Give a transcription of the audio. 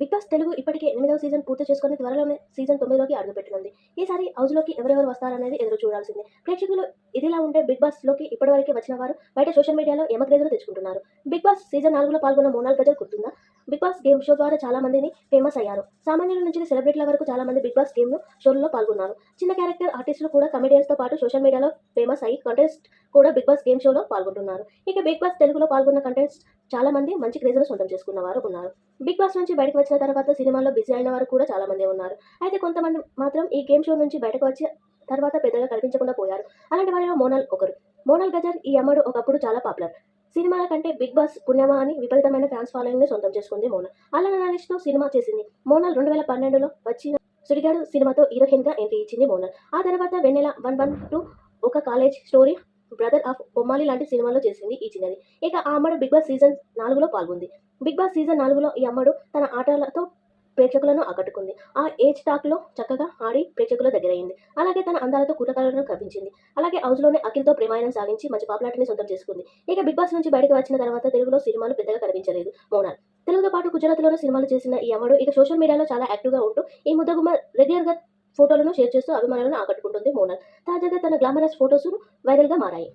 Big boss Telugu ఇప్పటికే ఎనిమిదవ season పూర్తి చేసుకుని త్వరలోనే సీజన్ తొమ్మిదిలోకి అడుగుపెట్టనుంది. ఈసారి హౌస్లోకి ఎవరెవరు వస్తారనేది ఎదురు చూడాల్సిందే. ప్రేక్షకులు ఇదిలా ఉంటే బిగ్ బాస్లోకి ఇప్పటివరకు వచ్చిన వారు బయట సోషల్ మీడియాలో యమక్రేజులు తెచ్చుకుంటున్నారు. బిగ్ బాస్ సీజన్ నాలుగులో పాల్గొన్న మోనాల్ గజల్ గుర్తుందా? బిగ్ బాస్ గేమ్ షో ద్వారా చాలా మందిని ఫేమస్ అయ్యారు. సామాన్యుల నుంచి సెలబ్రిటీల వరకు చాలా మంది బిగ్ బాస్ గేమ్ షోలో పాల్గొన్నారు. చిన్న క్యారెక్టర్ ఆర్టిస్టులు కూడా కమెడియన్స్తో పాటు సోషల్ మీడియాలో ఫేమస్ అయ్యి కంటెస్ట్ కూడా బిగ్ బాస్ గేమ్ షోలో పాల్గొంటున్నారు. ఇక బిగ్ బాస్ తెలుగులో పాల్గొన్న కంటెస్ట్ చాలా మంది మంచి క్రేజ్ను సొంతం చేసుకున్న వారు ఉన్నారు. బిగ్ బాస్ నుంచి బయటకు వచ్చిన తర్వాత సినిమాల్లో బిజీ అయిన వారు కూడా చాలా మంది ఉన్నారు. అయితే కొంతమంది మాత్రం ఈ గేమ్ షో నుంచి బయటకు వచ్చి తర్వాత పెద్దగా కనిపించకుండా పోయారు. అలాంటి వారిలో మోనల్ ఒకరు. మోనాల్ గజర్ ఈ అమ్మడు ఒకప్పుడు చాలా పాపులర్ సినిమాల కంటే బిగ్ బాస్ పుణ్యమా అని విపరీతమైన ఫ్యాన్స్ ఫాలోయింగ్ని సొంతం చేసుకుంది మోనాల్ అలా తో సినిమా చేసింది. మోనాల్ రెండు వేల పన్నెండులో వచ్చిన సుడిగాడు సినిమాతో హీరోయిన్గా ఎంట్రీ ఇచ్చింది మోనాల్ ఆ తర్వాత వెన్నెల వన్ వన్ టూ ఒక college story brother of Bommali లాంటి సినిమాలో చేసింది ఈ చిన్నది. ఇక ఆ అమ్మడు బిగ్ బాస్ సీజన్ నాలుగులో పాల్గొంది. బిగ్ బాస్ సీజన్ నాలుగులో ఈ అమ్మడు తన ఆటలతో ప్రేక్షకులను ఆకట్టుకుంది. ఆ ఏజ్ టాక్లో చక్కగా ఆడి ప్రేక్షకుల దగ్గరైంది. అలాగే తన అందాలతో కూటకాలను కవ్వించింది. అలాగే హౌస్లోనే అఖిల్తో ప్రేమాయణం సాగించి మంచి పాపులారిటీని సొంతం చేసుకుంది. ఇక బిగ్ బాస్ నుంచి బయటకు వచ్చిన తర్వాత తెలుగులో సినిమాలు పెద్దగా కనిపించలేదు మోనాల్. తెలుగుతో పాటు గుజరాత్లోనూ సినిమాలు చేసిన ఈ అమ్మడు ఇక సోషల్ మీడియాలో చాలా యాక్టివ్గా ఉంటూ ఈ ముద్దగుమ్మ రెగ్యులర్గా ఫోటోలను షేర్ చేస్తూ అభిమానులను ఆకట్టుకుంటుంది మోనాల్. తాజాగా తన గ్లామరస్ ఫోటోస్ను వైరల్గా మారాయి.